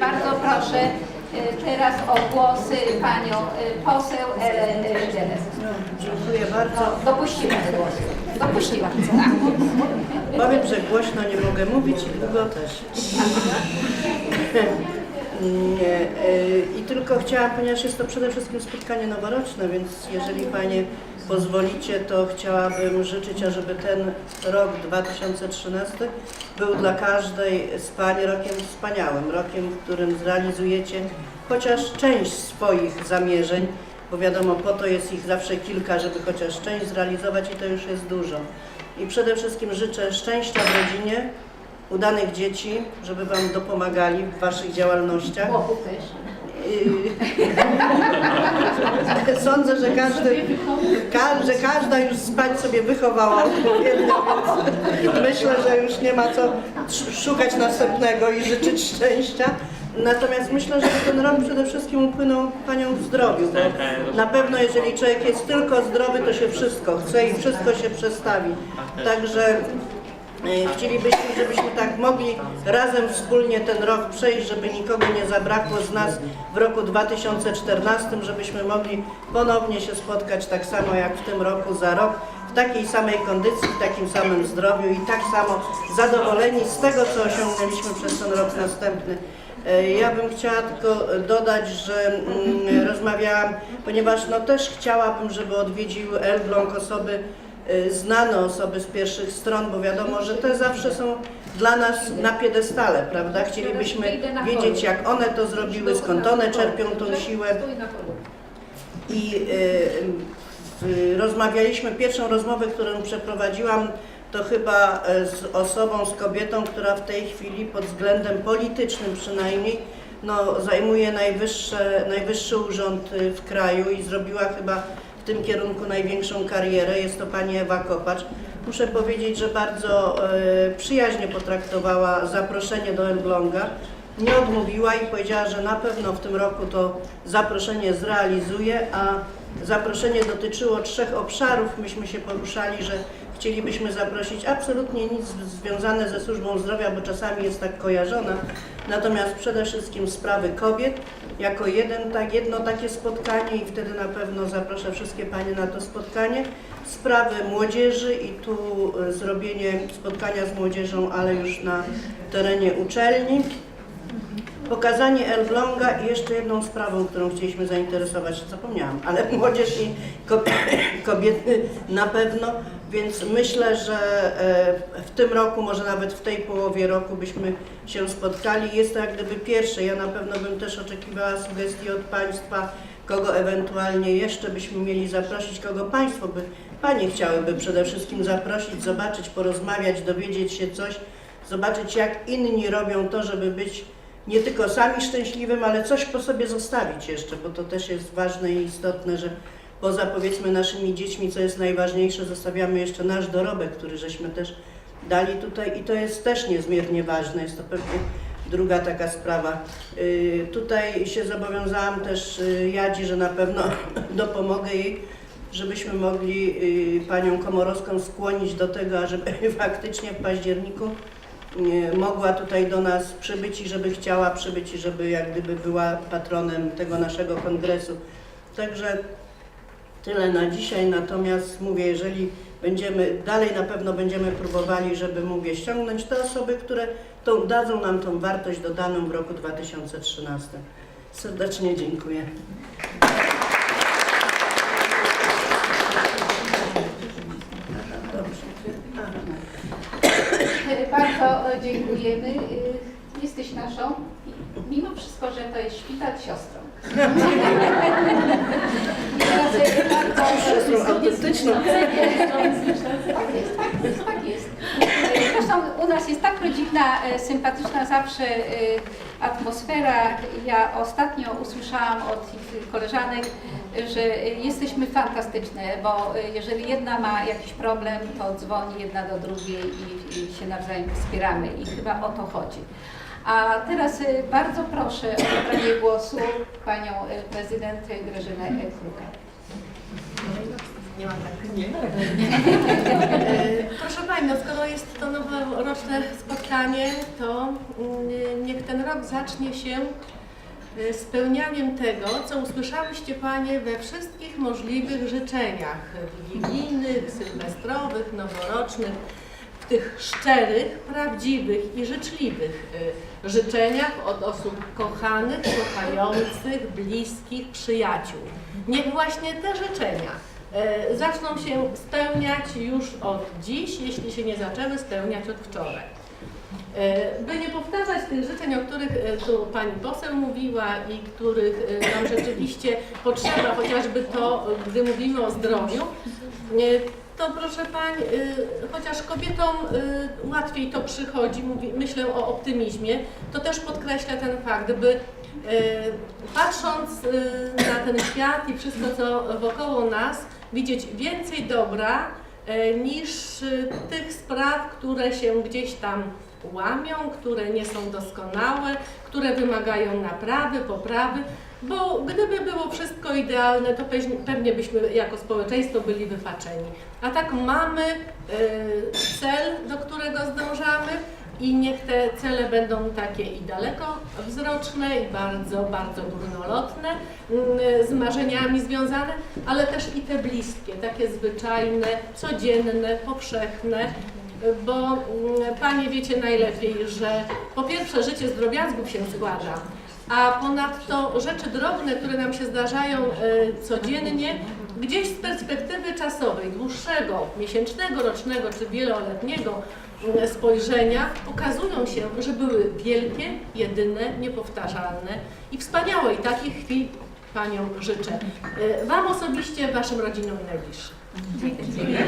Bardzo proszę y, teraz o głos y, panią y, poseł Elenę Dzieles. Dziękuję bardzo. Dopuściła do głosu. Dopuściła, tak. Powiem, że głośno nie mogę mówić i długo też. Nie, y, I tylko chciałam, ponieważ jest to przede wszystkim spotkanie noworoczne, więc jeżeli Panie pozwolicie, to chciałabym życzyć, ażeby ten rok 2013 był dla każdej z Pań rokiem wspaniałym, rokiem, w którym zrealizujecie chociaż część swoich zamierzeń, bo wiadomo, po to jest ich zawsze kilka, żeby chociaż część zrealizować i to już jest dużo. I przede wszystkim życzę szczęścia w rodzinie, udanych dzieci, żeby Wam dopomagali w Waszych działalnościach. Chłopów też. Sądzę, że każdy, ka, że każda już spać sobie wychowała odpowiednio, więc myślę, że już nie ma co sz- szukać następnego i życzyć szczęścia. Natomiast myślę, że ten rok przede wszystkim upłynął Panią w zdrowiu, bo na pewno jeżeli człowiek jest tylko zdrowy, to się wszystko chce i wszystko się przestawi. Także e, Chcielibyśmy, żebyśmy tak mogli razem wspólnie ten rok przejść, żeby nikogo nie zabrakło z nas w roku 2014, żebyśmy mogli ponownie się spotkać tak samo jak w tym roku za rok, w takiej samej kondycji, w takim samym zdrowiu i tak samo zadowoleni z tego, co osiągnęliśmy przez ten rok następny. E, Ja bym chciała tylko dodać, że mm, rozmawiałam, ponieważ no też chciałabym, żeby odwiedził Elbląg osoby znane osoby z pierwszych stron, bo wiadomo, że te zawsze są dla nas na piedestale, prawda? Chcielibyśmy wiedzieć, jak one to zrobiły, skąd one czerpią tą siłę. I y, y, rozmawialiśmy, pierwszą rozmowę, którą przeprowadziłam, to chyba z osobą, z kobietą, która w tej chwili pod względem politycznym przynajmniej no, zajmuje najwyższe, najwyższy urząd y, w kraju i zrobiła chyba w tym kierunku największą karierę. Jest to pani Ewa Kopacz. Muszę powiedzieć, że bardzo e, przyjaźnie potraktowała zaproszenie do Elbląga. Nie odmówiła i powiedziała, że na pewno w tym roku to zaproszenie zrealizuje, a zaproszenie dotyczyło trzech obszarów. Myśmy się poruszali, że chcielibyśmy zaprosić absolutnie nic związane ze służbą zdrowia, bo czasami jest tak kojarzona. Natomiast przede wszystkim sprawy kobiet jako jeden, tak, jedno takie spotkanie i wtedy na pewno zaproszę wszystkie Panie na to spotkanie. Sprawy młodzieży i tu e, zrobienie spotkania z młodzieżą, ale już na terenie uczelni. Pokazanie Elbląga i jeszcze jedną sprawą, którą chcieliśmy zainteresować, zapomniałam, ale młodzież i ko- kobiety na pewno, więc myślę, że e, w tym roku, może nawet w tej połowie roku byśmy się spotkali. Jest to jak gdyby pierwsze, ja na pewno bym też oczekiwała sugestii od Państwa, kogo ewentualnie jeszcze byśmy mieli zaprosić, kogo Państwo by, Panie chciałyby przede wszystkim zaprosić, zobaczyć, porozmawiać, dowiedzieć się coś, zobaczyć jak inni robią to, żeby być nie tylko sami szczęśliwym, ale coś po sobie zostawić jeszcze, bo to też jest ważne i istotne, że poza powiedzmy naszymi dziećmi, co jest najważniejsze, zostawiamy jeszcze nasz dorobek, który żeśmy też dali tutaj i to jest też niezmiernie ważne, jest to pewnie druga taka sprawa. Yy, tutaj się zobowiązałam też yy, Jadzi, że na pewno dopomogę jej, żebyśmy mogli yy, Panią Komorowską skłonić do tego, ażeby faktycznie w październiku mogła tutaj do nas przybyć i żeby chciała przybyć i żeby jak gdyby była patronem tego naszego kongresu. Także tyle na dzisiaj, natomiast mówię, jeżeli będziemy, dalej na pewno będziemy próbowali, żeby mówię, ściągnąć te osoby, które tą, dadzą nam tą wartość dodaną w roku 2013. Serdecznie dziękuję. Dobrze. Bardzo dziękujemy. Y, Jesteś naszą, mimo wszystko, że to jest szpital siostrą. I teraz bardzo Siostrą autentyczną. Tak jest, tak jest, tak jest. Zresztą u nas jest tak rodzinna, e, sympatyczna zawsze e, atmosfera. Ja ostatnio usłyszałam od ich koleżanek, e, że jesteśmy fantastyczne, bo jeżeli jedna ma jakiś problem, to dzwoni jedna do drugiej i, i się nawzajem wspieramy i chyba o to chodzi. A teraz e, bardzo proszę o zabranie głosu panią e, prezydent Grażynę Krukę. nie mam tak. Nie. Proszę Pani, no skoro jest to noworoczne spotkanie, to mm, niech ten rok zacznie się spełnianiem tego, co usłyszałyście Panie we wszystkich możliwych życzeniach wigilijnych, sylwestrowych, noworocznych, w tych szczerych, prawdziwych i życzliwych e, życzeniach od osób kochanych, kochających, bliskich, przyjaciół. Niech właśnie te życzenia e, zaczną się spełniać już od dziś, jeśli się nie zaczęły spełniać od wczoraj. E, By nie powtarzać tych życzeń, o których e, tu Pani poseł mówiła i których e, nam rzeczywiście potrzeba, chociażby to, gdy mówimy o zdrowiu, to proszę Pań, e, chociaż kobietom łatwiej to przychodzi, myślę o optymizmie, to też podkreśla ten fakt, by patrząc na ten świat i wszystko, co wokoło nas, widzieć więcej dobra niż e, tych spraw, które się gdzieś tam łamią, które nie są doskonałe, które wymagają naprawy, poprawy, bo gdyby było wszystko idealne, to pewnie byśmy jako społeczeństwo byli wypaczeni. A tak mamy e, cel, i niech te cele będą takie i dalekowzroczne i bardzo, bardzo górnolotne, mm, z marzeniami związane, ale też i te bliskie, takie zwyczajne, codzienne, powszechne, bo mm, Panie wiecie najlepiej, że po pierwsze życie z drobiazgów się składa, a ponadto rzeczy drobne, które nam się zdarzają e, codziennie, gdzieś z perspektywy czasowej, dłuższego, miesięcznego, rocznego czy wieloletniego mm, spojrzenia pokazują się, że były wielkie, jedyne, niepowtarzalne i wspaniałe i takich chwil Paniom życzę. E, Wam osobiście, Waszym rodzinom i najbliższym. Dziękuję.